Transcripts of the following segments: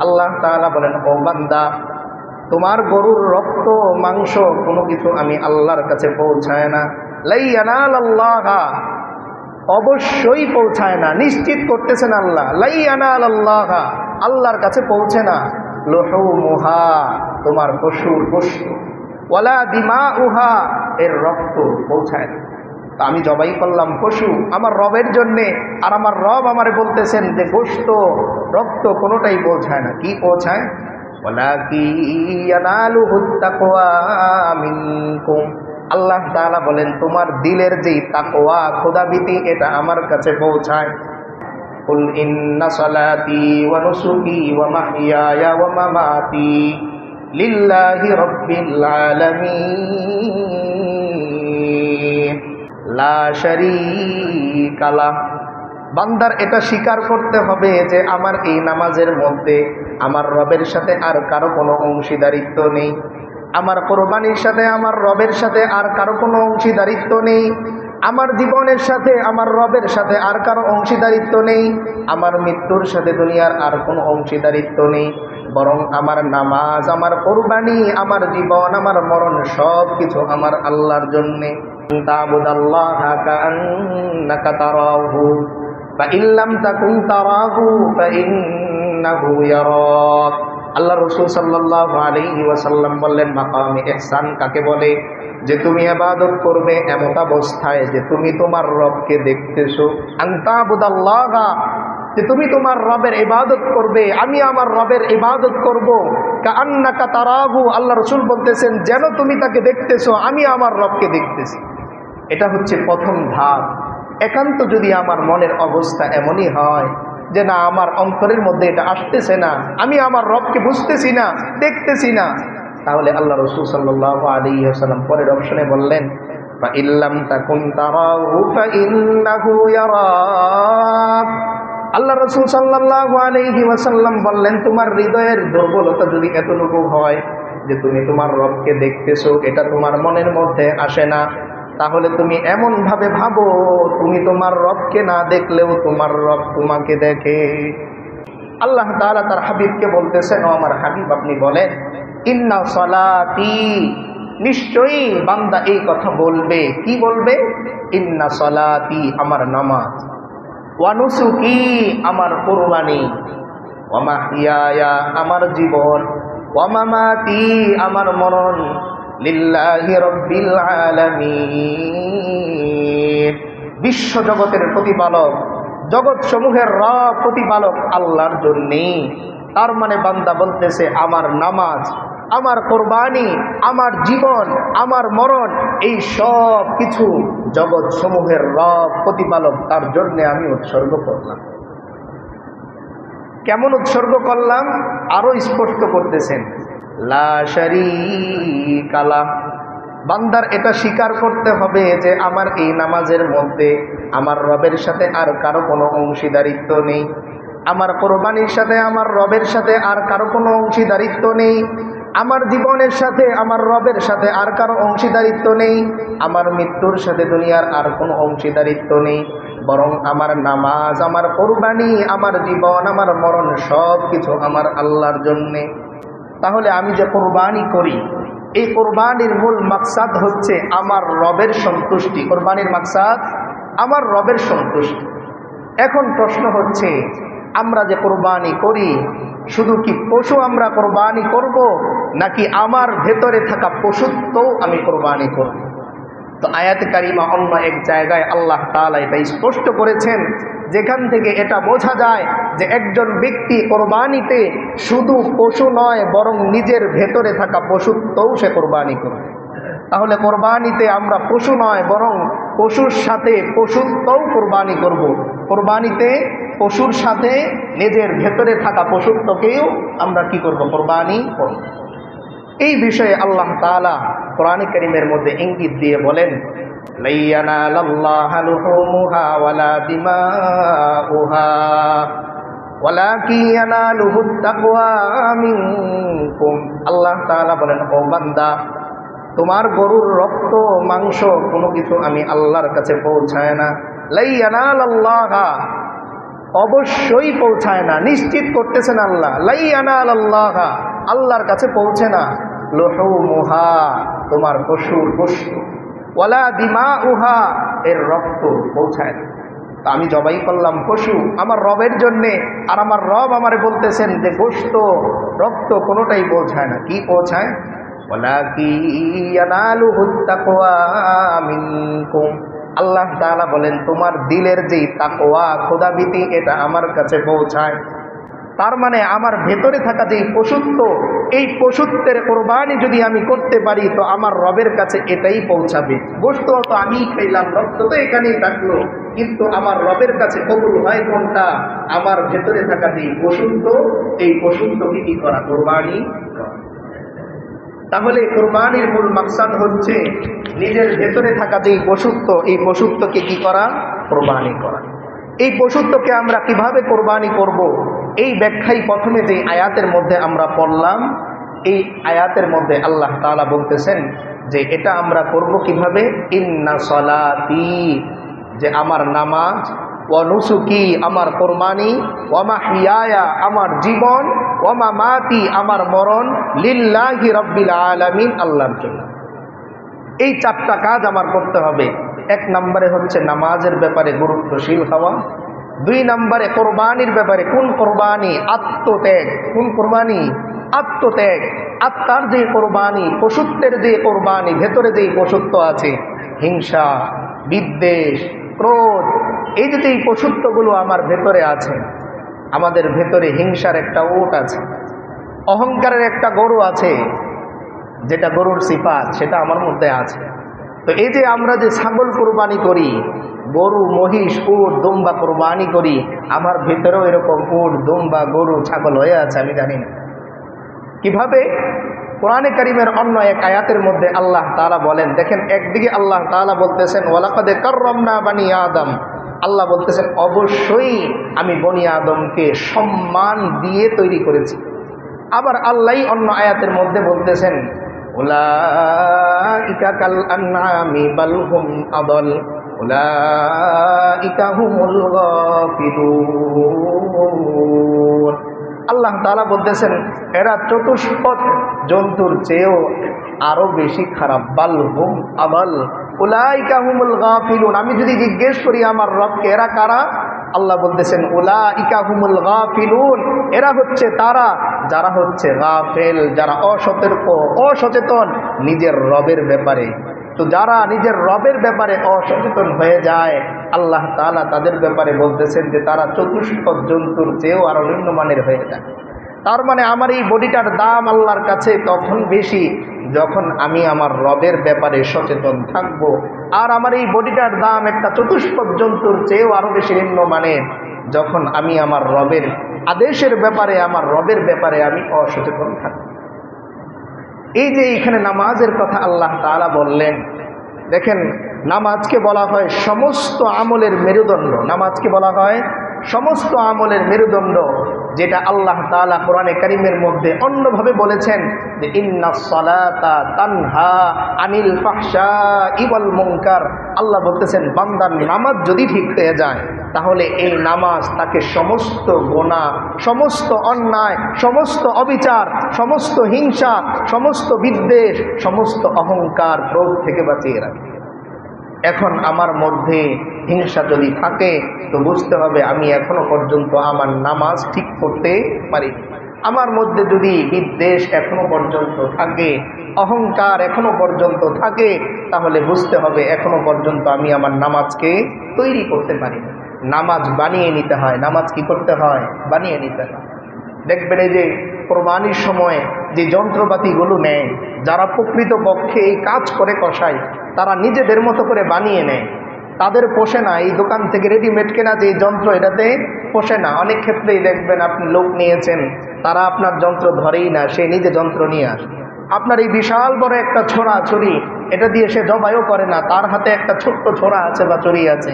আল্লাহ তাআলা বলেন, ও বান্দা, তোমার গরুর রক্ত, মাংস, কোনো কিছু আমি আল্লাহর কাছে পৌঁছায় না। লাই লাইয়ানাল আল্লাহ অবশ্যই পৌঁছায় না, নিশ্চিত করতেছেন আল্লাহ। লাই লাইয়ানাল আল্লাহ আল্লাহর কাছে পৌঁছে না। লোহু মুহা তোমার পশুর পশু। ওয়ালা দিমা উহা এর রক্ত পৌঁছায় না তা আমি জবাই করলাম পশু আমার রবের জন্যে আর আমার রব আমারে বলতেছেন যে গোস্ত রক্ত কোনোটাই পৌঁছায় না কি পৌঁছায় আল্লাহ তাআলা বলেন তোমার দিলের যেই তাকওয়া খোদাবিতি এটা আমার কাছে পৌঁছায় قل إن صلاتي ونسكي ومحياي ومماتي لله رب العالمين لا شريك লাহ। বান্দার এটা স্বীকার করতে হবে যে আমার এই নামাজের মধ্যে আমার রবের সাথে আর কারও কোনো অংশীদারিত্ব নেই। আমার কোরবানির সাথে আমার রবের সাথে আর কারও কোনো অংশীদারিত্ব নেই। আমার জীবনের সাথে আমার রবের সাথে আর কারও অংশীদারিত্ব নেই। আমার মৃত্যুর সাথে দুনিয়ার আর কোনো অংশীদারিত্ব নেই। বরং আমার নামাজ, আমার কোরবানি, আমার জীবন, আমার মরণ সব কিছু আমার আল্লাহর জন্যে। আল্লাহ রসুল সাল্লাহ আলাইহি ওয়াসাল্লাম বললেন, মাকামে এহসান কাকে বলে? যে তুমি আবাদত করবে এমত অবস্থায় যে তুমি তোমার রবকে দেখতেছো। আন্তাবুদাল্লাহ যে তুমি তোমার রবের ইবাদত করবে, আমি আমার রবের ইবাদত করব। কান্নাকা তারাহু, আল্লাহ রসুল বলতেছেন, যেন তুমি তাকে দেখতেছো, আমি আমার রবকে দেখতেছি। এটা হচ্ছে প্রথম ধাপ। একান্ত যদি আমার মনের অবস্থা এমনই হয় যে না, আমার অন্তরের মধ্যে এটা আসতেছে না, আমি আমার রবকে বুঝতেছি না, দেখতেছি না, তাহলে আল্লাহ রসুল সাল্লাহ আলী আসালাম পরের অপশনে বললেন ইল্লাম তাকুন তারাহু ফাইন্নাহু ইয়ারাক। আল্লাহ রসুল সাল্লাহ বললেন, তোমার হৃদয়ের দুর্বলতা যদি এতটুকু হয় যে তুমি তোমার রবকে দেখতেছো, এটা তোমার মনের মধ্যে আসে না। তাহলে তুমি এমন ভাবে, তুমি তোমার রবকে না দেখলেও তোমার রব তোমাকে দেখে। আল্লাহ তাআলা তার হাবিবকে বলতেছেন, ও আমার হাবিব, আপনি বলেন, ইন্না সলাতি, নিশ্চয়ই বান্দা এই কথা বলবে। কি বলবে? ইন্না সলাতি, আমার নামাজ। ওয়ানুসুকি আমার কোরবানি ওয়ামাহিয়ায়া আমার জীবন ওয়ামামাতি আমার মরণ লিল্লাহি রব্বিল আলামিন। বিশ্ব জগতের প্রতিপালক জগৎ সমূহের র প্রতিপালক আল্লাহর জন্যে। তার মানে বান্দা বলতেছে, আমার নামাজ আমার কোরবানি, আমার জীবন, আমার মরণ, এই সব কিছু জগৎ সমূহের রব প্রতিপালক তার জন্য আমি উৎসর্গ করলাম। কেমন উৎসর্গ করলাম? আরও স্পষ্ট করতেছেন। কালা বান্দার এটা স্বীকার করতে হবে যে আমার এই নামাজের মধ্যে আমার রবের সাথে আর কারও কোনো অংশীদারিত্ব নেই। আমার কোরবানির সাথে, আমার রবের সাথে আর কারও কোনো অংশীদারিত্ব নেই। আমার জীবনের সাথে, আমার রবের সাথে আর কারও অংশীদারিত্ব নেই। আমার মৃত্যুর সাথে দুনিয়ার আর কোনো অংশীদারিত্ব নেই। বরং আমার নামাজ, আমার কোরবানি, আমার জীবন, আমার মরণ সব কিছু আমার আল্লাহর জন্যে। তাহলে আমি যে কোরবানি করি, এই কোরবানির মূল মাকসাদ হচ্ছে আমার রবের সন্তুষ্টি। কোরবানির মাকসাদ, আমার রবের সন্তুষ্টি। এখন প্রশ্ন হচ্ছে, আমরা যে কোরবানি করি শুধু কি পশু আমরা কোরবানি করব, নাকি আমার ভেতরে থাকা পশুত্বও আমি কোরবানি করব? তো আয়াত কারিমা অন্য এক জায়গায় আল্লাহ তালা এটা স্পষ্ট করেছেন, যেখান থেকে এটা বোঝা যায় যে একজন ব্যক্তি কোরবানিতে শুধু পশু নয়, বরং নিজের ভেতরে থাকা পশুত্বও সে কোরবানি করবে। তাহলে কোরবানিতে আমরা পশু নয়, বরং পশুর সাথে পশুত্বও কোরবানি করব। কোরবানিতে পশুর সাথে নিজের ভেতরে থাকা পশুত্বকেও আমরা কি করব? কোরবানি করব। এই বিষয়ে আল্লাহ তালা কোরআন করিমের মধ্যে ইঙ্গিত দিয়ে বলেন আল্লাহ বলেন, ও বান্দা তোমার গরুর রক্ত, মাংস, কোনো কিছু আমি আল্লাহর কাছে পৌঁছায় না। লাইয়ানাল আল্লাহ অবশ্যই পৌঁছায় না। নিশ্চিত করতেছেন আল্লাহ লাই লাইয়ানাল আল্লাহ আল্লাহর কাছে পৌঁছে না। লোহু মুহা, তোমার পশুর পশু। ওয়ালা দিমা উহা এর রক্ত পৌঁছায় না। আমি জবাই করলাম, পশু, আমার রবের জন্যে, আর আমার রব আমারে বলতেছেন যে গোস্ত রক্ত কোনোটাই পৌঁছায় না। কি পৌঁছায়? আল্লাহ তাআলা বলেন, তোমার দিলের যেই তাকোয়া খোদাবিতি এটা আমার কাছে পৌঁছায়। তার মানে আমার ভেতরে থাকা যেই পশুত্ব, এই পশুত্বের কোরবানি যদি আমি করতে পারি, তো আমার রবের কাছে এটাই পৌঁছাবে। গোস্ত তো আমিই খাইলাম, রক্ত তো এখানেই থাকল। কিন্তু আমার রবের কাছে কবুল হয় কোনটা? আমার ভেতরে থাকা যেই পশুত্ব, এই পশুত্বকে কি করা? কোরবানি করা। তাহলে কোরবানির মূল মাকসাদ হচ্ছে নিজের ভেতরে থাকা যেই পশুত্ব, এই পশুত্বকে কি করা? কোরবানি করা। এই পশুত্বকে আমরা কীভাবে কোরবানি করব। এই ব্যাখ্যাই প্রথমে যে আয়াতের মধ্যে আমরা পড়লাম, এই আয়াতের মধ্যে আল্লাহ তাআলা বলতেছেন যে এটা আমরা করব কীভাবে? ইন্না সলাতি, যে আমার নামাজ ওয়ানুসুকি আমার কোরবানি ওয়ামা হিয়ায়া আমার জীবন ওয়ামা মাতি আমার মরণ, লিল্লাহি রব্বিল আলামিন, আল্লাহর জন্য। এই চারটা কাজ আমার করতে হবে। এক নম্বরে হচ্ছে নামাজের ব্যাপারে গুরুত্বশীল হওয়া। দুই নম্বরে কোরবানির ব্যাপারে কোন কোরবানি আত্মত্যাগ? কোন কোরবানি আত্মত্যাগ? আত্মার যে কোরবানি, পশুত্বের যে কোরবানি, ভেতরে যে পশুত্ব আছে, হিংসা, বিদ্বেষ ক্রোধ, এই যে এই পশুত্বগুলো আমার ভেতরে আছে, আমাদের ভেতরে হিংসার একটা ওট আছে, অহংকারের একটা গরু আছে, যেটা গরুর সিফাত, সেটা আমার মধ্যে আছে। তো এই যে আমরা যে ছাগল কোরবানি করি, গরু, মহিষ, উট, দুম্বা কোরবানি করি, আমার ভেতরেও এরকম উট, দুম্বা গরু, ছাগল হয়ে আছে, আমি জানি না। কীভাবে? কোরআনে করিমের অন্য এক আয়াতের মধ্যে আল্লাহ তাআলা বলেন, দেখেন একদিকে আল্লাহ তাআলা বলতেছেন, ওয়ালাকাদে কার্রমনা বানি আদম। আল্লাহ বলতেছেন, অবশ্যই আমি বনি আদমকে সম্মান দিয়ে তৈরি করেছি। আবার আল্লাহ অন্য আয়াতের মধ্যে বলতেছেন, উলাইকা আল্লাহ তাআলা বলতেছেন, এরা চতুষ্পদ, জন্তুর চেয়েও আরও বেশি খারাপ। বাল হুম আবাল উলাইকা হুমুল গাফিলুন। আমি যদি জিজ্ঞেস করি আমার রবকে, এরা কারা? আল্লাহ বলতেছেন উলা ইকাহুমুল গাফিলুন। এরা হচ্ছে তারা, যারা হচ্ছে গাফেল, যারা অসতর্ক অসচেতন নিজের রবের ব্যাপারে। তো যারা নিজের রবের ব্যাপারে অসচেতন হয়ে যায় আল্লাহ তালা তাদের ব্যাপারে বলতেছেন যে তারা চতুষ্পদ জন্তুর চেয়েও আরও নিম্নমানের হয়ে যায়। তার মানে আমার এই বডিটার দাম আল্লাহর কাছে তখন বেশি যখন আমি আমার রবের ব্যাপারে সচেতন থাকব। আর আমার এই বডিটার দাম একটা চতুষ্পদ জন্তুর চেয়েও আরও বেশি নিম্নমানের যখন আমি আমার রবের আদেশের ব্যাপারে, আমার রবের ব্যাপারে আমি অসচেতন থাকব। এই যে এখানে নামাজের কথা আল্লাহ তালা বললেন, দেখেন নামাজকে বলা হয় সমস্ত আমলের মেরুদণ্ড। নামাজকে বলা হয় সমস্ত আমলের মেরুদণ্ড, যেটা আল্লাহ তাআলা কোরআনে কারিমের মধ্যে অন্যভাবে বলেছেন যে, ইন্না সলাতা তানহা আনিল ফাহশা ইবল মুনকার। আল্লাহ বলতেছেন, বান্দার নামাজ যদি ঠিক হয়ে যায়, তাহলে এই নামাজ তাকে সমস্ত গোনা, সমস্ত অন্যায়, সমস্ত অবিচার, সমস্ত হিংসা, সমস্ত বিদ্বেষ, সমস্ত অহংকার ক্রোধ থেকে বাঁচিয়ে রাখে। এখন আমার মধ্যে হিংসা যদি থাকে, তো বুঝতে হবে আমি এখনও পর্যন্ত আমার নামাজ ঠিক করতে পারি আমার মধ্যে যদি বিদ্বেষ এখনও পর্যন্ত থাকে, অহংকার এখনও পর্যন্ত থাকে, তাহলে বুঝতে হবে এখনও পর্যন্ত আমি আমার নামাজকে তৈরি করতে পারি নামাজ বানিয়ে নিতে হয়। নামাজ কি করতে হয়? বানিয়ে নিতে হয়। দেখবেন এই যে কোরবানির সময় যে যন্ত্রপাতিগুলো নেয়, যারা প্রকৃত পক্ষে এই কাজ করে কষায় তারা নিজেদের মতো করে বানিয়ে নেয়। তাদের পোষে না, এই দোকান থেকে রেডিমেড কেনা যে যন্ত্র, এটাতে পোষে না। অনেক ক্ষেত্রেই দেখবেন আপনি লোক নিয়েছেন, তারা আপনার যন্ত্র ধরেই না, সে নিজে যন্ত্র নিয়ে আসে। আপনার এই বিশাল বড় একটা ছোড়া ছুরি, এটা দিয়ে সে জবাইও করে না, তার হাতে একটা ছোট্ট ছোড়া আছে বা চুরি আছে।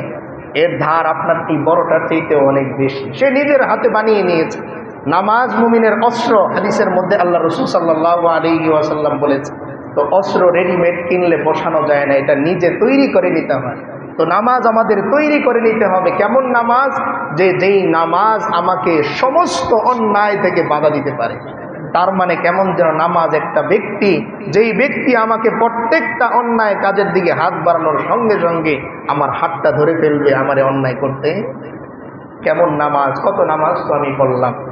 এর ধার আপনার এই বড়টার চাইতে অনেক বেশি। সে নিজের হাতে বানিয়ে নিয়েছে। নামাজ মুমিনের অস্ত্র হাদিসের মধ্যে আল্লাহ রসুল সাল্লাহ আলী ওয়াসাল্লাম বলেছে তো অস্ত্র রেডিমেড কিনলে বসানো যায় না, এটা নিজে তৈরি করে নিতে হয়। তো নামাজ আমাদের তৈরি করে নিতে হবে। কেমন নামাজ? যে যেই নামাজ আমাকে সমস্ত অন্যায় থেকে বাধা দিতে পারে। তার মানে কেমন যেন নামাজ একটা ব্যক্তি, যেই ব্যক্তি আমাকে প্রত্যেকটা অন্যায় কাজের দিকে হাত বাড়ানোর সঙ্গে সঙ্গে আমার হাতটা ধরে ফেলবে, আমার অন্যায় করতে। কেমন নামাজ? কত নামাজ তো আমি পড়লাম।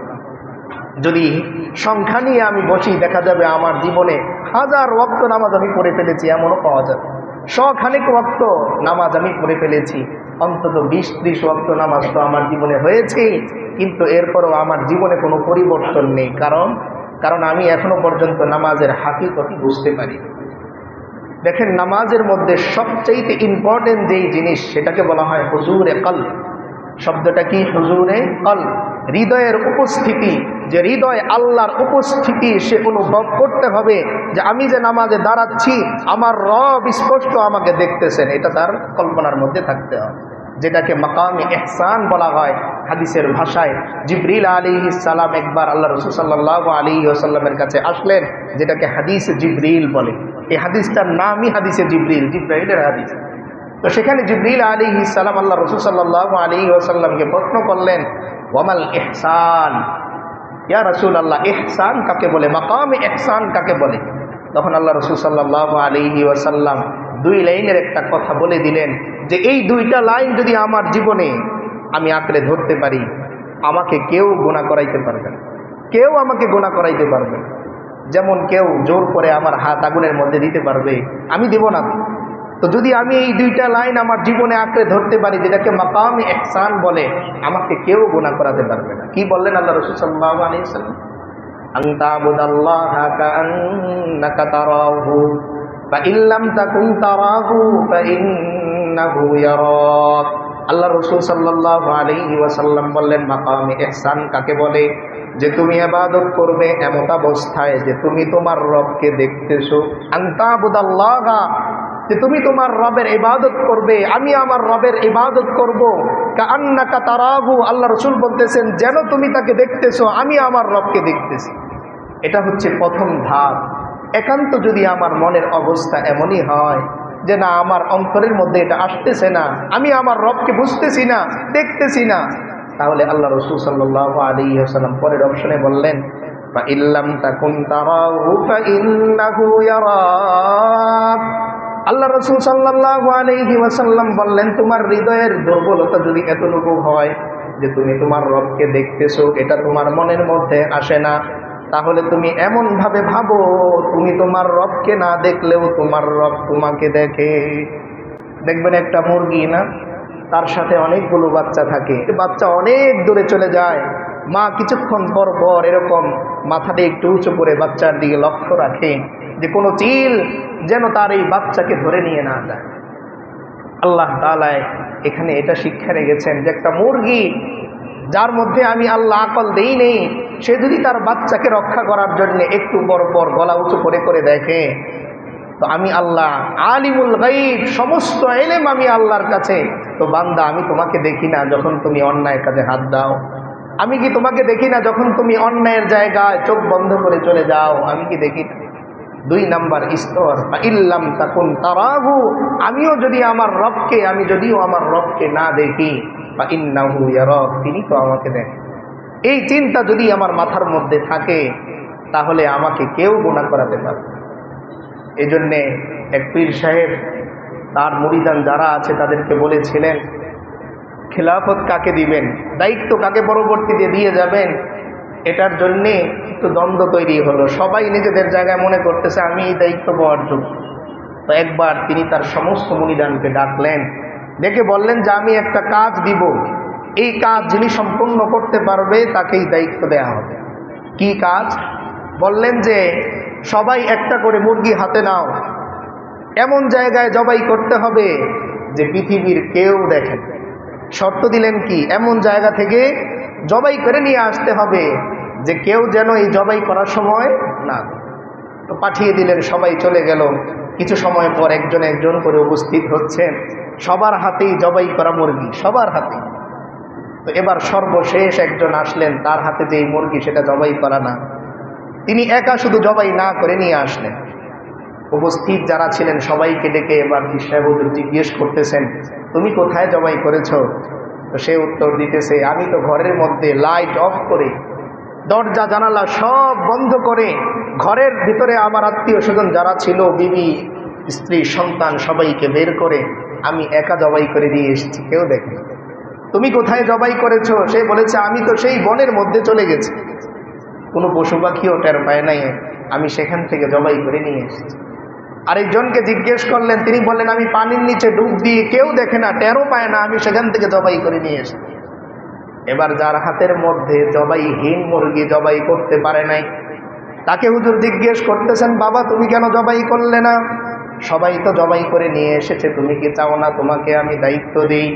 যদি সংখ্যা নিয়ে আমি বসি, দেখা যাবে আমার জীবনে হাজার রক্ত নামাজ আমি পড়ে ফেলেছি, এমনও পাওয়া যাবে। শখানেক রক্ত নামাজ আমি পড়ে ফেলেছি, অন্তত বিশ ত্রিশ রক্ত নামাজ তো আমার জীবনে হয়েছে, কিন্তু এরপরও আমার জীবনে কোনো পরিবর্তন নেই। কারণ কারণ আমি এখনও পর্যন্ত নামাজের হাতি হাকিকতি বুঝতে পারি। দেখেন, নামাজের মধ্যে সবচাইতে ইম্পর্টেন্ট যেই জিনিস, সেটাকে বলা হয় হুজুরে কল শব্দটা কি? হুজুরে কল হৃদয়ের উপস্থিতি, যে হৃদয় আল্লাহর উপস্থিতি, সে অনুভব করতে হবে যে আমি যে নামাজে দাঁড়াচ্ছি, আমার রব স্পষ্ট আমাকে দেখতেছেন। এটা তার কল্পনার মধ্যে থাকতে হবে। যেটাকে মাকামি এহসান বলা হয় হাদিসের ভাষায়। জিবরিল আলী সালাম একবার আল্লাহ রসুল সাল্লাহ আলী ওসাল্লামের কাছে আসলেন, যেটাকে হাদিস জিবরিল বলে। এই হাদিসটার নামই হাদিসে জিবরিল, জিব্রাইলের হাদিস। তো সেখানে জিবরিল আলী সালাম আল্লাহ রসুল সাল্লাহ আলী ওসাল্লামকে প্রশ্ন করলেন, ওয়ামাল এহসান ইয়া রসুল আল্লাহ এহসান কাকে বলে? মাকাম এহসান কাকে বলে? তখন আল্লাহ রসুল সাল্লাহ আলী ওয়াসাল্লাম দুই লাইনের একটা কথা বলে দিলেন, যে এই দুইটা লাইন যদি আমার জীবনে আমি আঁকড়ে ধরতে পারি, আমাকে কেউ গোনা করাইতে পারবে কেউ আমাকে গোনা করাইতে পারবে যেমন কেউ জোর করে আমার হাত আগুনের মধ্যে দিতে পারবে, আমি দেব না। তো যদি আমি এই দুইটা লাইন আমার জীবনে আঁকড়ে ধরতে পারি, যেটাকে মাকামি একসান বলে, আমাকে কেউ গোনা করাতে পারবে না। কি বললেন আল্লাহ রসুল সাল্লাহ আলিয়াল্লাম আন্তাবুদ আল্লাহ আল্লাহ রসুল সাল্লাহ আলহি ওয়াসাল্লাম বললেন, মাকামি এহসান কাকে বলে? যে তুমি আবাদত করবে এমত অবস্থায় যে তুমি তোমার রবকে দেখতেছো। আন্তাবুদ আল্লাহ যে তুমি তোমার রবের ইবাদত করবে, আমি আমার রবের ইবাদত করব। কান্নাকা তারাহু, আল্লাহ রসুল বলতেছেন, যেন তুমি তাকে দেখতেছো, আমি আমার রবকে দেখতেছি। এটা হচ্ছে প্রথম ধাপ। একান্ত যদি আমার মনের অবস্থা এমনই হয় যে না, আমার অন্তরের মধ্যে এটা আসতেছে না, আমি আমার রবকে বুঝতেছি না, দেখতেছি না, তাহলে আল্লাহ রসুল সাল্লাহ আলী সাল্লাম পরের অপশনে বললেন ইল্লাম ফাইন্নাহু ইয়ারাক। আল্লাহ রসুল সাল্লাহ বললেন, তোমার হৃদয়ের দুর্বলতা যদি এতটুকু হয় যে তুমি তোমার রবকে দেখতেছো, এটা তোমার মনের মধ্যে আসে না। তাহলে তুমি এমনভাবে ভাবো, তুমি তোমার রবকে না দেখলেও তোমার রব তোমাকে দেখে। দেখবেন একটা মুরগি না, তার সাথে অনেকগুলো বাচ্চা থাকে। বাচ্চা অনেক দূরে চলে যায়। মা কিছুক্ষণ পর পর এরকম মাথাটা একটু উঁচু করে বাচ্চার দিকে লক্ষ্য রাখে যে কোনো চিল যেন তার এই বাচ্চাকে ধরে নিয়ে না যায়। আল্লাহ তালায় এখানে এটা শিক্ষা রেখেছেন যে একটা মুরগি যার মধ্যে আমি আল্লাহ আকল দেই নেই সে যদি তার বাচ্চাকে রক্ষা করার জন্য একটু বড় পর গলা উঁচু করে করে দেখে, তো আমি আল্লাহ আলিমুল গাইব সমস্ত এলেম আমি আল্লাহর কাছে, তো বান্দা আমি তোমাকে দেখি না যখন তুমি অন্যায় কাজে হাত দাও। আমি কি তোমাকে দেখি না যখন তুমি অন্যায়ের জায়গায় চোখ বন্ধ করে চলে যাও? আমি কি দেখি না? দুই নাম্বার স্তর। ইল্লাম তাকুন তারাহু, আমিও যদি আমার রবকে, আমি যদিও আমার রবকে না দেখি বা ইন্নাহু রব তিনি তো আমাকে দেখেন। এই চিন্তা যদি আমার মাথার মধ্যে থাকে, তাহলে আমাকে কেউ গুণা করাতে পারে এই জন্যে এক পীর সাহেব, তার মুড়িদান যারা আছে তাদেরকে বলেছিলেন, খেলাফত কাকে দিবেন? দায়িত্ব কাকে পরবর্তীতে দিয়ে যাবেন? এটার জন্যে একটু দ্বন্দ্ব তৈরি হলো। সবাই নিজেদের জায়গায় মনে করতেছে, আমি এই দায়িত্ব পাওয়ার যোগ্য। তো একবার তিনি তার সমস্ত মুনিদানকে ডাকলেন, ডেকে বললেন, যে আমি একটা কাজ দিব। এই কাজ যিনি সম্পূর্ণ করতে পারবে, তাকেই দায়িত্ব দেয়া হবে। কি কাজ? বললেন যে, সবাই একটা করে মুরগি হাতে নাও। এমন জায়গায় জবাই করতে হবে যে পৃথিবীর কেউ দেখেন শর্ত দিলেন কি? এমন জায়গা থেকে জবাই করে নিয়ে আসতে হবে যে কেউ যেন এই জবাই করার সময় না তো পাঠিয়ে দিলেন, সবাই চলে গেল। কিছু সময় পর একজন একজন করে উপস্থিত হচ্ছেন। সবার হাতেই জবাই করা মুরগি, সবার হাতে তো এবার সর্বশেষ একজন আসলেন, তার হাতে যে মুরগি, সেটা জবাই করা না। তিনি একা শুধু জবাই না করে নিয়ে আসলেন। উপস্থিত যারা ছিলেন, সবাইকে ডেকে এবার সাহেব জিজ্ঞেস করতেছেন, তুমি কোথায় জবাই করেছ? তো সে উত্তর দিতেছে, আমি তো ঘরের মধ্যে লাইট অফ করে। দরজা, জানালা সব বন্ধ করে ঘরের ভিতরে আমার আত্মীয় স্বজন যারা ছিল, বিবি, স্ত্রী, সন্তান, সবাইকে বের করে আমি একা জবাই করে দিয়ে এসেছি। কেউ দেখে তুমি কোথায় জবাই করেছ? সে বলেছে, আমি তো সেই বনের মধ্যে চলে গেছি। কোনো পশু পাখিও টের পায় নাই। আমি সেখান থেকে জবাই করে নিয়ে এসেছি। আরেকজনকে জিজ্ঞেস করলেন, তিনি বললেন, আমি পানির নিচে ডুব দিয়ে কেউ দেখে না, টেরও পায় না। আমি সেখান থেকে জবাই করে নিয়ে এসেছি। এবার যার হাতের মধ্যে জবাই জবাইহীন মুরগি জবাই করতে পারে নাই, তাকে হুজুর জিজ্ঞেস করতেছেন, বাবা, তুমি কেন জবাই করলে না? সবাই তো জবাই করে নিয়ে এসেছে, তুমি কি চাও না তোমাকে আমি দায়িত্ব দিই?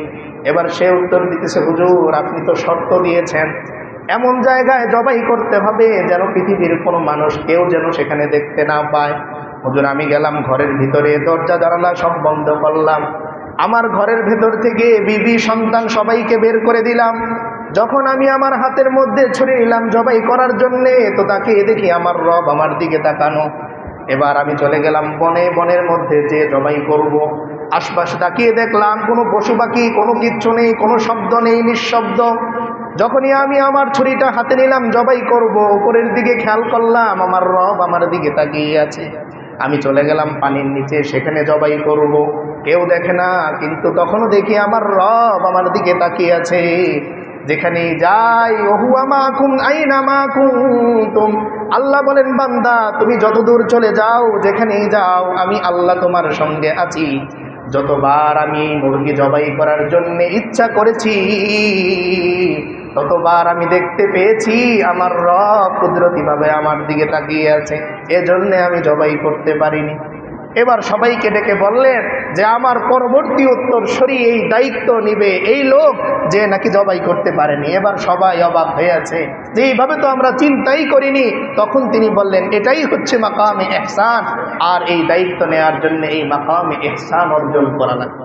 এবার সে উত্তর দিতেছে, হুজুর, আপনি তো শর্ত দিয়েছেন, এমন জায়গায় জবাই করতে হবে যেন পৃথিবীর কোনো মানুষ কেউ যেন সেখানে দেখতে না পায়। হুজুর, আমি গেলাম ঘরের ভিতরে, দরজা, জানালা সব বন্ধ করলাম। আমার ঘরের ভেতর থেকে বিবি, সন্তান সবাইকে বের করে দিলাম। যখন আমি আমার হাতের মধ্যে ছুড়ে এলাম জবাই করার জন্যে, তো তাকে দেখি আমার রব আমার দিকে তাকানো এবার আমি চলে গেলাম বনে, বনের মধ্যে যে জবাই করব। আশপাশে তাকিয়ে দেখলাম, কোনো পশু পাখি, কোনো কিচ্ছু নেই, কোনো শব্দ নেই, নিঃশব্দ যখনই আমি আমার ছুরিটা হাতে নিলাম, জবাই করব, উপরের দিকে খেয়াল করলাম, আমার রব আমার দিকে তাকিয়ে আছে আমি চলে গেলাম পানির নিচে, সেখানে জবাই করব। কেউ দেখে না, কিন্তু তখনও দেখি আমার রব আমার দিকে তাকিয়ে আছে যেখানে যাই তুম? আল্লাহ বলেন, বান্দা, তুমি যত দূর চলে যাও, যেখানেই যাও, আমি আল্লাহ তোমার সঙ্গে আছি। যতবার আমি মুরগি জবাই করার জন্য ইচ্ছা করেছি, ততবার আমি দেখতে পেয়েছি, আমার রব কুদরতিভাবে আমার দিকে তাকিয়ে আছে। এজন্যে আমি জবাই করতে পারিনি। এবার সবাইকে ডেকে বললেন যে আমার পরবর্তী উত্তর সরি, এই দায়িত্ব নিবে এই লোক যে নাকি জবাই করতে পারেনি। এবার সবাই অবাক হয়ে আছে। যে এইভাবে তো আমরা চিন্তাই করিনি। তখন তিনি বললেন, এটাই হচ্ছে মাকামে এহসান আর এই দায়িত্ব নেওয়ার জন্য এই মাকামে এহসান অর্জন করা লাগবে।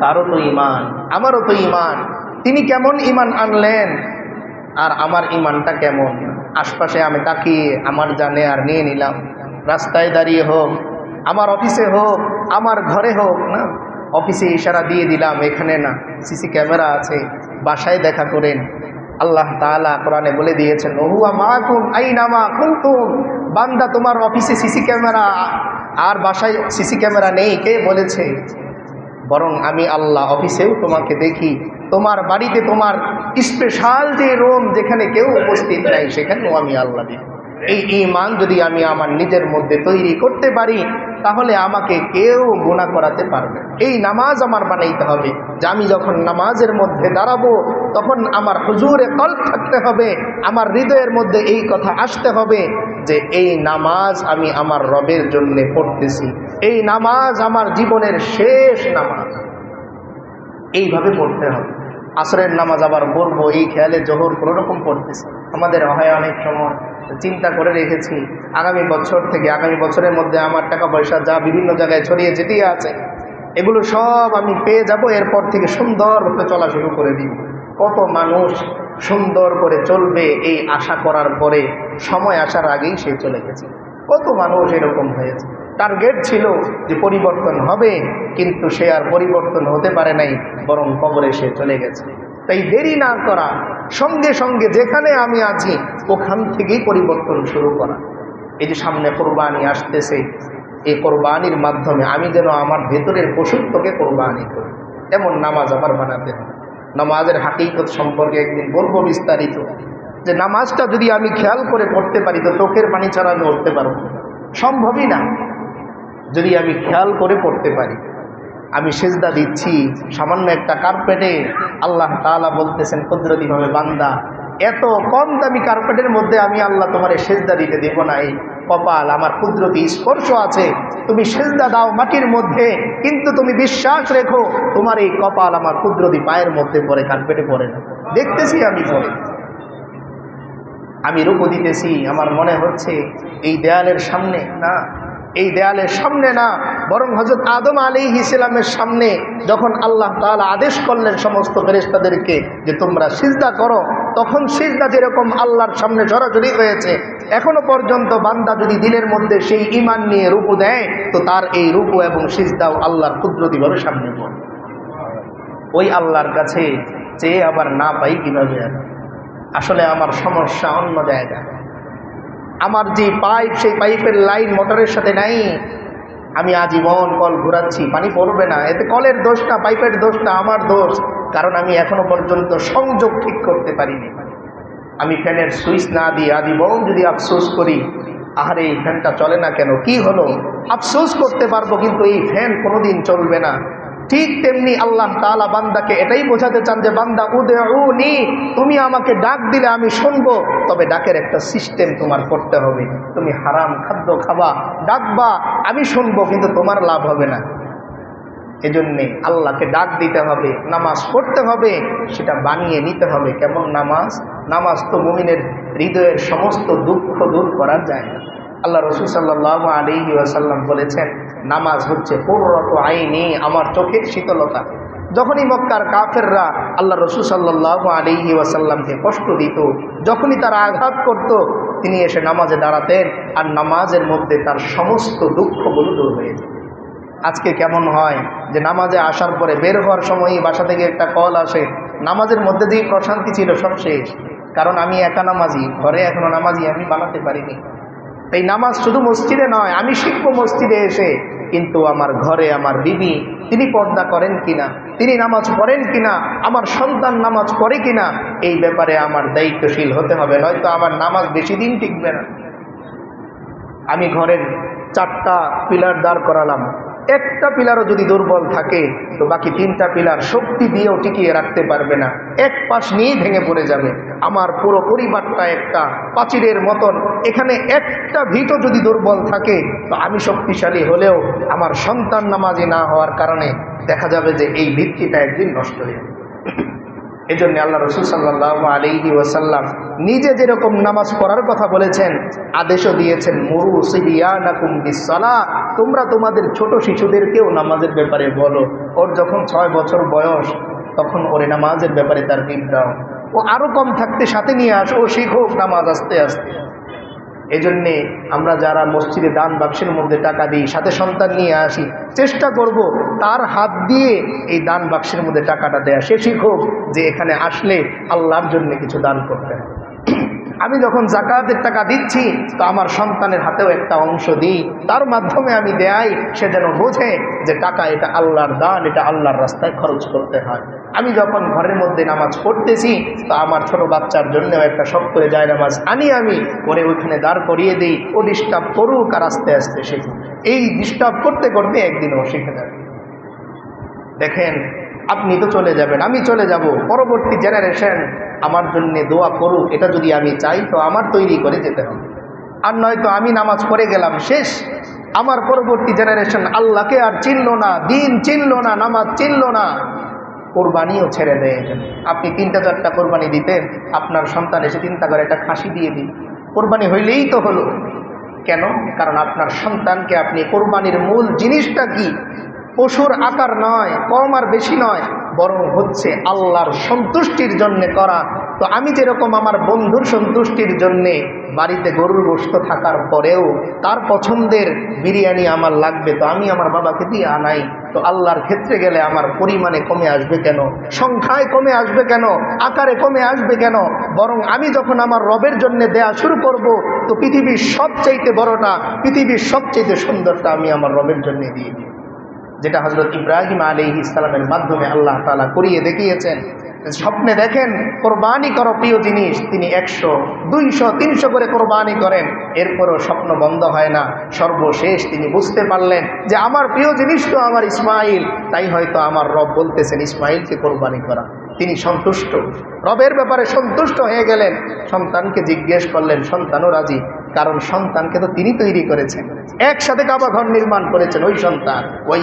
তারও তো ইমান আমারও তো ইমান তিনি কেমন ইমান আনলেন? আর আমার ইমানটা কেমন? আশপাশে আমি তাকিয়ে আমার জানে আর নিয়ে নিলাম। রাস্তায় দাঁড়িয়ে হোক আমার অফিসে হোক, আমার ঘরে হোক, না? অফিসে ইশারা দিয়ে দিলাম, এখানে না, সিসি ক্যামেরা আছে, বাসায় দেখা করেন আল্লাহ তাআলা কোরআনে বলে দিয়েছেন, ওহুয়া নামা কুন্তুম বান্দা তোমার অফিসে সিসি ক্যামেরা, আর বাসায় সিসি ক্যামেরা নেই, কে বলেছে? বরং আমি আল্লাহ অফিসেও তোমাকে দেখি, তোমার বাড়িতে তোমার স্পেশাল যে রোম যেখানে কেউ উপস্থিত নাই, সেখানেও আমি আল্লাহ দেখি। এই ইমান যদি আমি আমার নিজের মধ্যে তৈরি করতে পারি তাহলে আমাকে কেউ গুণা করাতে পারবে এই নামাজ আমার বানাইতে হবে। যে আমি যখন নামাজের মধ্যে দাঁড়াবো, তখন আমার হুজুরে কল্প থাকতে হবে, আমার হৃদয়ের মধ্যে এই কথা আসতে হবে যে এই নামাজ আমি আমার রবের জন্য পড়তেছি। এই নামাজ আমার জীবনের শেষ নামাজ। এইভাবে পড়তে হবে। আসরের নামাজ আবার পড়ব, এই খেয়ালে জোহর কোনো রকম পড়তেছি। আমাদের হয় অনেক সময় চিন্তা করে রেখেছি। আগামী বছর থেকে, আগামী বছরের মধ্যে আমার টাকা পয়সা যা বিভিন্ন জায়গায় ছড়িয়ে যেতেই আছে, এগুলো সব আমি পেয়ে যাব, এরপর থেকে সুন্দরভাবে চলা শুরু করে দিব। কত মানুষ সুন্দর করে চলবে এই আশা করার পরে, সময় আসার আগেই সে চলে গেছে। কত মানুষ এরকম হয়েছে। টার্গেট ছিল যে পরিবর্তন হবে, কিন্তু সে আর পরিবর্তন হতে পারে নাই, বরং কবরে সে চলে গেছে। তাই দেরি না করা সঙ্গে সঙ্গে যেখানে আমি আছি, ওখান থেকেই পরিবর্তন শুরু করা। এই যে সামনে কোরবানি আসতেছে, এই কোরবানির মাধ্যমে আমি যেন আমার ভেতরের পশুত্বকে কোরবানি করি। এমন নামাজ আবার বানাতে হবে। নামাজের হাকিকত সম্পর্কে একদিন বলব বিস্তারিত। যে নামাজটা যদি আমি খেয়াল করে পড়তে পারি, তো চোখের পানি ছাড়া আমি উঠতে পারব সম্ভবই না। যদি আমি খেয়াল করে পড়তে পারি আমি সেজদা দিচ্ছি। সামান্য একটা কার্পেটে আল্লাহ তালা বলতেছেন কুদরতিভাবে বান্দা, এত কম দামি কার্পেটের মধ্যে আমি আল্লাহ তোমার সেজদা দিতে দেবো না। এই কপাল, আমার কুদরতি স্পর্শ আছে। তুমি সেজদা দাও মাটির মধ্যে, কিন্তু তুমি বিশ্বাস রেখো, তোমার এই কপাল আমার কুদরতি পায়ের মধ্যে পড়ে, কার্পেটে পড়ে না। দেখতেছি আমি পড়ে আমি রূপ দিতেছি, আমার মনে হচ্ছে এই দেয়ালের সামনে, না এই দেয়ালের সামনে না, বরং হজরত আদম আলী ইসলামের সামনে যখন আল্লাহ তাআলা আদেশ করলেন সমস্ত ফেরেস্তাদেরকে যে তোমরা সিজদা করো, তখন সিজদা যেরকম আল্লাহর সামনে সরাসরি হয়েছে, এখনও পর্যন্ত বান্দা যদি দিলের মধ্যে সেই ইমান নিয়ে রূপু দেয়, তো তার এই রূপু এবং সিজদাও আল্লাহর কুদরতিভাবে সামনে পড়ে ওই আল্লাহর কাছে চেয়ে আবার না পাই কীভাবে? আসলে আমার সমস্যা অন্য জায়গায় আমার যে পাইপ, সেই পাইপের লাইন মোটরের সাথে নাই। আমি আজীবন কল ঘোরাচ্ছি, পানি পড়বে না। এতে কলের দোষ না, পাইপের দোষ না, আমার দোষ। কারণ আমি এখনও পর্যন্ত সংযোগ ঠিক করতে পারিনি। আমি ফ্যানের সুইচ না দিয়ে আজীবন যদি আফসোস করি, আহারে, এই ফ্যানটা চলে না কেন? কি হলো? আফসোস করতে পারব, কিন্তু এই ফ্যান কোনোদিন চলবে না। ঠিক তেমনি আল্লাহ তালা বান্দাকে এটাই বোঝাতে চান যে, বান্দা উদে উনি তুমি আমাকে ডাক দিলে আমি শুনব। তবে ডাকের একটা সিস্টেম তোমার করতে হবে। তুমি হারাম খাদ্য খাবা, ডাকবা, আমি শুনব, কিন্তু তোমার লাভ হবে না। এজন্যে আল্লাহকে ডাক দিতে হবে, নামাজ পড়তে হবে, সেটা বানিয়ে নিতে হবে। কেমন নামাজ? নামাজ তো মুমিনের হৃদয়ের সমস্ত দুঃখ দূর করা যায় না আল্লাহ রসুল সাল্লাহ আলী ওয়াসাল্লাম বলেছেন, নামাজ হচ্ছে পূর্ণত আইনি, আমার চোখের শীতলতা। যখনই মক্কার কাফেররা আল্লাহ রসুল সাল্লাহ আলী ওয়াসাল্লামকে কষ্ট দিত, যখনই তারা আঘাত করত, তিনি এসে নামাজে দাঁড়াতেন আর নামাজের মধ্যে তার সমস্ত দুঃখগুলো দূর হয়ে যেত। আজকে কেমন হয় যে নামাজে আসার পরে বের হওয়ার সময়ই বাসা থেকে একটা কল আসে, নামাজের মধ্যে যেই প্রশান্তি ছিল সব শেষ। কারণ আমি একা নামাজি, ঘরে এখনও নামাজি আমি বানাতে পারিনি। এই নামাজ শুধু মসজিদে নয়, আমি শিখব মসজিদে এসে। কিন্তু আমার ঘরে আমার বিবি, তিনি পর্দা করেন কিনা? তিনি নামাজ পড়েন কিনা? আমার সন্তান নামাজ পড়ে কিনা? এই ব্যাপারে আমার দায়িত্বশীল হতে হবে, নয়তো আমার নামাজ বেশি দিন টিকবে না। আমি ঘরের চারটা পিলার দাঁড় করালাম। একটা পিলারও যদি দুর্বল থাকে, তো বাকি তিনটা পিলার শক্তি দিয়েও টিকিয়ে রাখতে পারবে না। এক পাশ নিয়েই ভেঙে পড়ে যাবে। আমার পুরো পরিবারটা একটা পাচিরের মতন। এখানে একটা ভিটও যদি দুর্বল থাকে, তো আমি শক্তিশালী হলেও আমার সন্তান নামাজি না হওয়ার কারণে দেখা যাবে যে এই ভিত্তিটা একদিন নষ্ট হয়ে যাবে। এই জন্য আল্লাহ রসুল সাল্লাহ আলিহি ওয়াসাল্লাম নিজে যেরকম নামাজ পড়ার কথা বলেছেন, আদেশও দিয়েছেন, মুরু সিবিয়ানাকুম বিসালা তোমরা তোমাদের ছোট শিশুদেরকেও নামাজের ব্যাপারে বলো। ওর যখন ছয় বছর বয়স, তখন ওরে নামাজের ব্যাপারে তার টিপ দাও। ও আরও কম থাকতে সাথে নিয়ে আস, ও শিখুক নামাজ আস্তে আস্তে। এজন্যে আমরা যারা মসজিদে দান বাক্সের মধ্যে টাকা দিই, সাথে সন্তান নিয়ে আসি, চেষ্টা করব তার হাত দিয়ে এই দান বাক্সের মধ্যে টাকাটা দেয়া। সে শিখুক যে এখানে আসলে আল্লাহর জন্য কিছু দান করতে হবে আমি যখন জাকাতের টাকা দিচ্ছি, তো আমার সন্তানের হাতেও একটা অংশ দিই। তার মাধ্যমে আমি দেয়াই, সে যেন বোঝে যে টাকা এটা আল্লাহর দান, এটা আল্লাহর রাস্তায় খরচ করতে হয়। আমি যখন ঘরের মধ্যে নামাজ পড়তেছি, তো আমার ছোট বাচ্চার জন্যও একটা শখ করে যায় নামাজ আনি আমি করে ওইখানে দাঁড় করিয়ে দিই, ও ডিস্টার্ব করুক আর আস্তে আস্তে শিখুক এই ডিস্টার্ব করতে করতে একদিন ও শিখে যাবে। দেখেন, আপনি তো চলে যাবেন, আমি চলে যাব, পরবর্তী জেনারেশন আমার জন্য দোয়া করুক, এটা যদি আমি চাই, তো আমার তৈরি করে যেতে হবে। আর নয়তো আমি নামাজ পড়ে গেলাম, শেষ। আমার পরবর্তী জেনারেশন আল্লাহকে আর চিনল না, দিন চিনল না, নামাজ চিনল না। কোরবানিও ছেড়ে দেয়। আপনি তিনটা চারটা কোরবানি দিতেন, আপনার সন্তান এসে চিন্তা করে একটা খাসি দিয়ে দিন। কোরবানি হইলেই তো হলো। কেন? কারণ আপনার সন্তানকে আপনি কোরবানির মূল জিনিসটা কি? পশুর আকার নয়, কম আর বেশি নয়। বরং হচ্ছে আল্লাহর সন্তুষ্টির জন্যে করা। তো আমি যেরকম আমার বন্ধুর সন্তুষ্টির জন্যে বাড়িতে গরুর গোস্ত থাকার পরেও তার পছন্দের বিরিয়ানি আমার লাগবে, তো আমি আমার বাবাকে দিয়ে আনাই। তো আল্লাহর ক্ষেত্রে গেলে আমার পরিমাণে কমে আসবে কেন? সংখ্যায় কমে আসবে কেন? আকারে কমে আসবে কেন? বরং আমি যখন আমার রবের জন্য দেয়া শুরু করব, তো পৃথিবীর সবচাইতে বড়টা, পৃথিবীর সবচাইতে সুন্দরটা আমি আমার রবের জন্য দিয়ে দিই যেটা হজরত ইব্রাহিম আলী ইসলামের মাধ্যমে আল্লাহ তালা করিয়ে দেখিয়েছেন, স্বপ্নে দেখেন কোরবানি করো প্রিয় জিনিস, তিনি একশো, দুইশো, তিনশো করে কোরবানি করেন, এরপরও স্বপ্ন বন্ধ হয় না। সর্বশেষ তিনি বুঝতে পারলেন যে আমার প্রিয় জিনিস তো আমার ইসমাইল, তাই হয়তো আমার রব বলতেছেন, ইসমাইলকে কোরবানি করা। তিনি সন্তুষ্ট। রবের ব্যাপারে সন্তুষ্ট হয়ে গেলেন। সন্তানকে জিজ্ঞেস করলেন, সন্তানও রাজি? কারণ সন্তানকে তো তিনি তৈরি করেছেন। একসাথে কাবা ঘর নির্মাণ করেছেন ওই সন্তান। ওই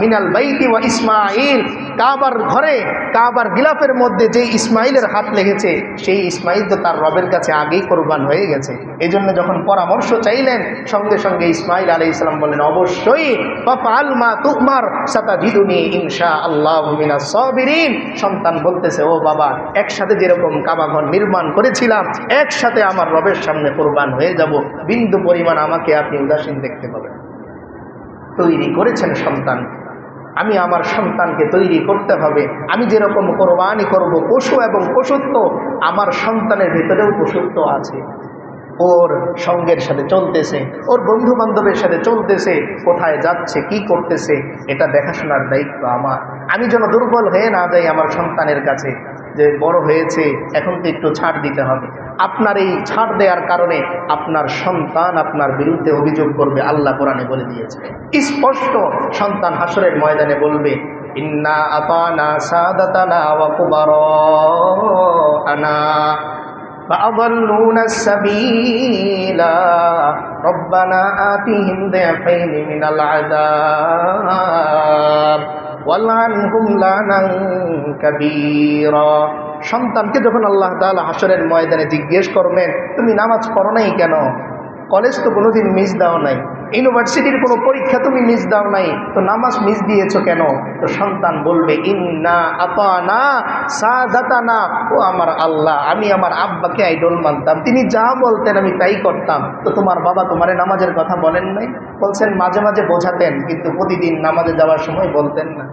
মিনাল বাইতি ওয়া ইসমাইল কাবার ঘরে, কাবার গিলাফের মধ্যে যে ইসমাইলের হাত লেগেছে, সেই ইসমাইল তো তার রবের কাছে আগেই কোরবান হয়ে গেছে। এই জন্য যখন পরামর্শ চাইলেন, সঙ্গে সঙ্গে ইসমাইল আলী ইসলাম বললেন, অবশ্যই পাপা আলমা তুকমার সাতা জিদুনি ইনশা আল্লাহ সবিরিন। সন্তান বলতেছে, ও বাবা, একসাথে যেরকম কাবাঘর নির্মাণ করেছিলাম, একসাথে আমার রবের সামনে কোরবান হয়ে যাব, বিন্দু পরিমাণ আমাকে আপনি উদাসীন দেখতে পাবেন। তৈরি করেছেন সন্তান। আমি আমার সন্তানকে তৈরি করতে হবে। আমি যেরকম কোরবানি করব, পশু এবং পশুত্ব, আমার সন্তানের ভিতরেও পশুত্ব আছে। ওর সঙ্গের সাথে চলতেছে, ওর বন্ধু বান্ধবের সাথে চলতেছে, কোথায় যাচ্ছে, কি করতেছে, এটা দেখাশোনার দায়িত্ব আমার। আমি যেন দুর্বল হয়ে না যাই আমার সন্তানের কাছে। যে বড় হয়েছে এখন তো একটু ছাড় দিতে হবে আপনার এই ছাড় দেওয়ার কারণে আপনার সন্তান আপনার বিরুদ্ধে অভিযোগ করবে আল্লাহ কোরআনে বলে দিয়েছে স্পষ্ট সন্তান হাসরের ময়দানে বলবে ইন্না আতানা সাদাতানা ওয়া কুবারানা فأضلونا السبيل ربنا آتهم ضعفين من العذاب সন্তানকে যখন আল্লাহ তাআলা হাসরের ময়দানে জিজ্ঞেস করবেন তুমি নামাজ পড়ো নাই কেন? কলেজ তো কোনোদিন মিস দাও নাই। ইউনিভার্সিটির কোনো পরীক্ষা তুমি মিস দাও নাই। তো নামাজ মিস দিয়েছ কেন? তো সন্তান বলবে, ইন্না আতানা সাদাতানা। ও আমার আল্লাহ, আমি আমার আব্বাকে আইডল মানতাম। তিনি যা বলতেন আমি তাই করতাম। তো তোমার বাবা তোমারে নামাজের কথা বলেন নাই? বলছেন, মাঝে মাঝে বোঝাতেন, কিন্তু প্রতিদিন নামাজে যাওয়ার সময় বলতেন না।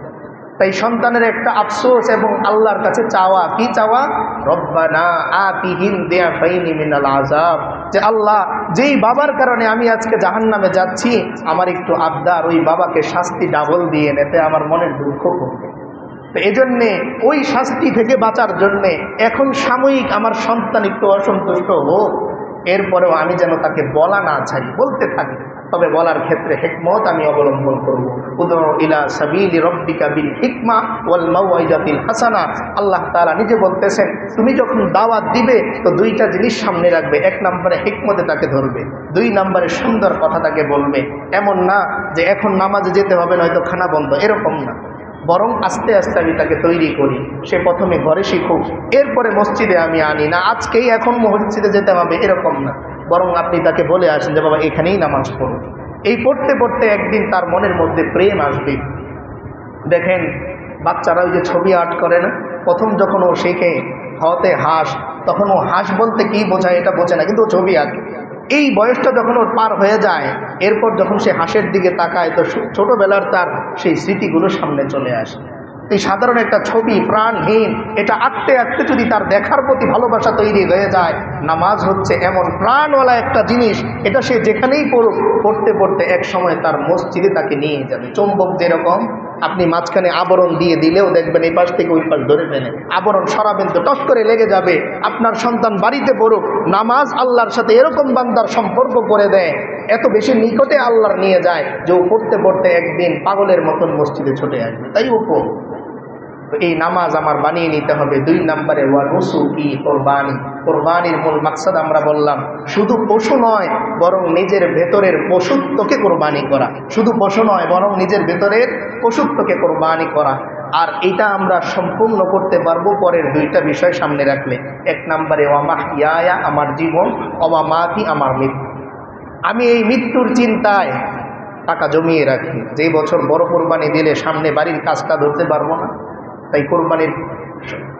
তাই সন্তানের একটা আফসোস এবং আল্লাহর কাছে চাওয়া, কি চাওয়া? রব্বানা আতিহিন দেয়া ফাইনি মিনাল আজাব যে আল্লাহ, যেই বাবার কারণে আমি আজকে জাহান্নামে যাচ্ছি, আমার একটু আবদার, ওই বাবাকে শাস্তি ডাবল দিয়ে নেতে আমার মনের দুঃখ করবে। তো এজন্যে ওই শাস্তি থেকে বাঁচার জন্যে এখন সাময়িক আমার সন্তান একটু অসন্তুষ্ট হোক, এরপরেও আমি যেন তাকে বলা না ছাড়ি, বলতে থাকি। তবে বলার ক্ষেত্রে হেকমত আমি অবলম্বন করব। ইলা সাবিলি বিল হাসানা। আল্লাহ তাআলা নিজে বলতেছেন, তুমি যখন দাওয়াত দিবে, তো দুইটা জিনিস সামনে রাখবে। এক নম্বরে হেকমতে তাকে ধরবে, দুই নম্বরে সুন্দর কথা তাকে বলবে। এমন না যে এখন নামাজে যেতে হবে, নয়তো খানা বন্ধ, এরকম না। বরং আস্তে আস্তে আমি তাকে তৈরি করি। সে প্রথমে ঘরে শিখুক, এরপরে মসজিদে আমি আনি না। আজকেই এখন মসজিদে যেতে হবে, এরকম না। বরং আপনি তাকে বলে আসেন যে, বাবা, এখানেই নামাজ পড়ুন এই পড়তে পড়তে একদিন তার মনের মধ্যে প্রেম আসবে। দেখেন, বাচ্চারা ওই যে ছবি আর্ট করে না? প্রথম যখন ও শেখে হতে হাঁস, তখন ও হাঁস বলতে কি বোঝায় এটা বোঝে না, কিন্তু ও ছবি আঁকে। এই বয়সটা যখন ওর পার হয়ে যায়, এরপর যখন সে হাঁসের দিকে তাকায়, তো ছোটবেলার তার সেই স্মৃতিগুলো সামনে চলে আসে। এই সাধারণ একটা ছবি, প্রাণহীন। এটা আঁকতে আঁকতে যদি তার দেখার প্রতি ভালোবাসা তৈরি হয়ে যায়, নামাজ হচ্ছে এমন প্রাণওয়ালা একটা জিনিস, এটা সে যেখানেই পড়ুক, পড়তে পড়তে এক সময় তার মসজিদে তাকে নিয়ে যাবে। চুম্বক যেরকম, আপনি মাঝখানে আবরণ দিয়ে দিলেও দেখবেন এই পাশ থেকে ওই পাশ ধরে ফেলে। আবরণ সরাবেন তো টস করে লেগে যাবে। আপনার সন্তান বাড়িতে পড়ুক, নামাজ আল্লাহর সাথে এরকম বান্দার সম্পর্ক করে দেয়, এত বেশি নিকটে আল্লাহর নিয়ে যায় যে ও পড়তে পড়তে একদিন পাগলের মতন মসজিদে ছুটে আসবে। তাই ও তো এই নামাজ আমার বানিয়ে নিতে হবে। দুই নম্বরে ওয়া রসু কি কোরবানি। কোরবানির মূল মাকসাদ আমরা বললাম, শুধু পশু নয়, বরং নিজের ভেতরের পশুত্বকে কোরবানি করা। শুধু পশু নয়, বরং নিজের ভেতরের পশুত্বকে কোরবানি করা। আর এটা আমরা সম্পূর্ণ করতে পারব পরের দুইটা বিষয় সামনে রাখলে। এক নম্বরে ওয়ামাহ ইয়ায়া আমার জীবন অমামাতি আমার মৃত্যু। আমি এই মৃত্যুর চিন্তায় টাকা জমিয়ে রাখি। যেই বছর বড় কোরবানি দিলে সামনে বাড়ির কাজটা ধরতে পারব না। তাই কোরবানির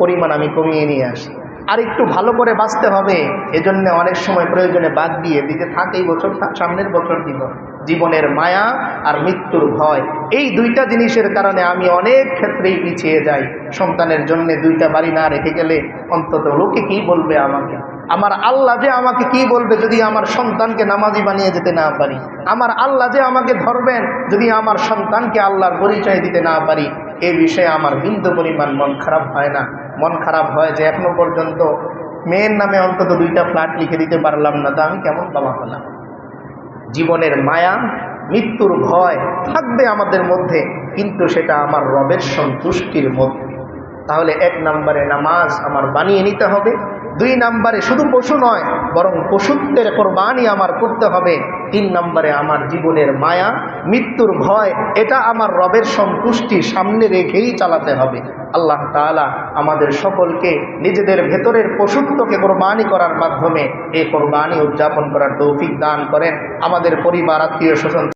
পরিমাণ আমি কমিয়ে নিয়ে আসি। আর একটু ভালো করে বাঁচতে হবে, এজন্য অনেক সময় প্রয়োজনে বাদ দিয়ে দিতে থাক এই বছর, সামনের বছর দিব। জীবনের মায়া আর মৃত্যুর ভয়, এই দুইটা জিনিসের কারণে আমি অনেক ক্ষেত্রেই পিছিয়ে যাই। সন্তানের জন্য দুইটা বাড়ি না রেখে গেলে অন্তত লোকে কি বলবে আমাকে? আমার আল্লাহ যে আমাকে কি বলবে যদি আমার সন্তানকে নামাজি বানিয়ে যেতে না পারি? আমার আল্লাহ যে আমাকে ধরবেন যদি আমার সন্তানকে আল্লাহর পরিচয় দিতে না পারি? এ বিষয়ে আমার বিন্দু পরিমাণ মন খারাপ হয় না। মন খারাপ হয় যে এখনও পর্যন্ত মেয়ের নামে অন্তত দুইটা ফ্ল্যাট লিখে দিতে পারলাম না, তো আমি কেমন বাবা হলাম জীবনের মায়া, মৃত্যুর ভয় থাকবে আমাদের মধ্যে, কিন্তু সেটা আমার রবের সন্তুষ্টির মধ্যে। তাহলে এক নম্বরে নামাজ আমার বানিয়ে নিতে হবে দুই নম্বরে শুধু পশু নয়, বরং পশুত্বের কোরবানি আমার করতে হবে। তিন নম্বরে আমার জীবনের মায়া, মৃত্যুর ভয়, এটা আমার রবের সন্তুষ্টি সামনে রেখেই চালাতে হবে। আল্লাহ তাআলা আমাদের সকলকে নিজেদের ভেতরের পশুত্বকে কোরবানি করার মাধ্যমে এই কোরবানি উদযাপন করার তৌফিক দান করেন। আমাদের পরিবার, আত্মীয় স্বজন